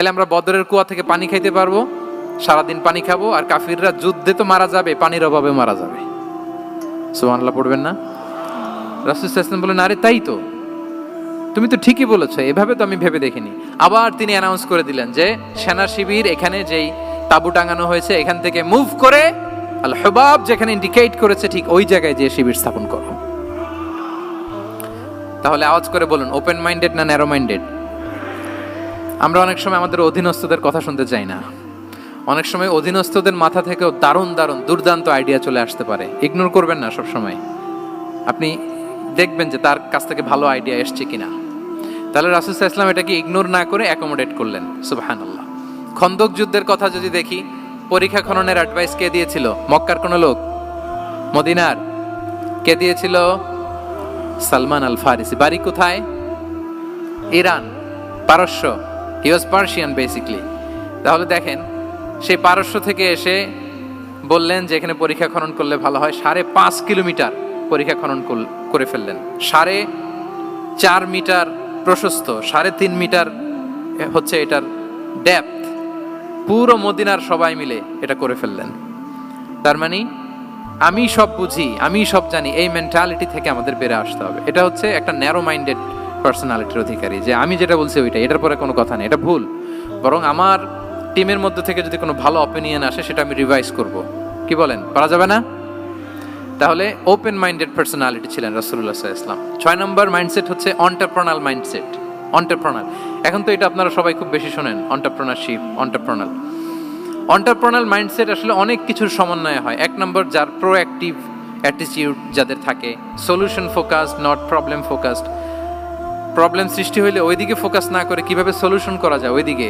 তাহলে আমরা বদরের কুয়া থেকে পানি খাইতে পারব, সারাদিন পানি খাব, আর কাফিররা যুদ্ধে তো মারা যাবে, পানির অভাবে মারা যাবে। সুবহানাল্লাহ, পড়বেন না? রাসুল ইসলাম বলেন, আরে, তাই তো। তুমি তো ঠিকই বলেছ, এভাবে তো আমি ভেবে দেখিনি। আবার তিনি অ্যানাউন্স করে দিলেন যে, সেনা শিবির এখানে যেই তাবু টাঙানো হয়েছে, এখান থেকে মুভ করে আল হবাব যেখানে ইন্ডিকেট করেছে, ঠিক ওই জায়গায় যে শিবির স্থাপন করো। তাহলে আওয়াজ করে বলুন ওপেন মাইন্ডেড না ন্যারো মাইন্ডেড আমরা অনেক সময় আমাদের অধীনস্থদের কথা শুনতে চাই না। অনেক সময় অধীনস্থদের মাথা থেকেও দারুণ দারুণ, দুর্দান্ত আইডিয়া চলে আসতে পারে। ইগনোর করবেন না সব সময় আপনি দেখবেন যে তার কাছ থেকে ভালো আইডিয়া এসছে কিনা। তাহলে রাসুসাহ ইসলাম এটাকে ইগনোর না করে অ্যাকোমোডেট করলেন। সুবাহান আল্লাহ খন্দক যুদ্ধের কথা যদি দেখি, পরীক্ষা খননের অ্যাডভাইস কে দিয়েছিল? মক্কার কোনো লোক? মদিনার? কে দিয়েছিল? সালমান আল ফারিসি বাড়ি কোথায়? ইরান। পারস্য। হি ওয়াজ পার্সিয়ান বেসিকলি তাহলে দেখেন, সেই পারস্য থেকে এসে বললেন যে এখানে পরীক্ষা খনন করলে ভালো হয়। সাড়ে পাঁচ কিলোমিটার পরীক্ষা খনন করে ফেললেন। সাড়ে চার মিটার প্রশস্ত, সাড়ে তিন মিটার হচ্ছে এটার ডেপথ পুরো মদিনার সবাই মিলে এটা করে ফেললেন। তার মানে আমি সব বুঝি, আমি সব জানি, এই মেন্টালিটি থেকে আমাদের বেড়ে আসতে হবে। এটা হচ্ছে একটা ন্যারো মাইন্ডেড পার্সোনালিটির অধিকারী, যে আমি যেটা বলছি ওইটা এটার পরে কোনো কথা নেই, এটা ভুল। বরং আমার টিমের মধ্যে থেকে যদি কোনো ভালো অপিনিয়ন আসে, সেটা আমি রিভাইজ করব। কি বলেন? পারা যাবে না? তাহলে ওপেন মাইন্ডেড পার্সোনালিটি ছিলেন রসুল্লাহ ইসলাম ছয় নম্বর মাইন্ডসেট হচ্ছে অন্টারপ্রনাল মাইন্ডসেট অন্টারপ্রনাল এখন তো এটা আপনারা সবাই খুব বেশি শোনেন অন্টারপ্রনারশিপ অন্টারপ্রনাল অন্টারপ্রনাল মাইন্ডসেট আসলে অনেক কিছুর সমন্বয় হয়। এক নম্বর, যার প্রোঅ্যাক্টিভ অ্যাটিটিউড যাদের থাকে। Solution focused not problem focused problem সৃষ্টি হইলে ওইদিকে ফোকাস না করে কীভাবে সলিউশন করা যায়? ওইদিকে।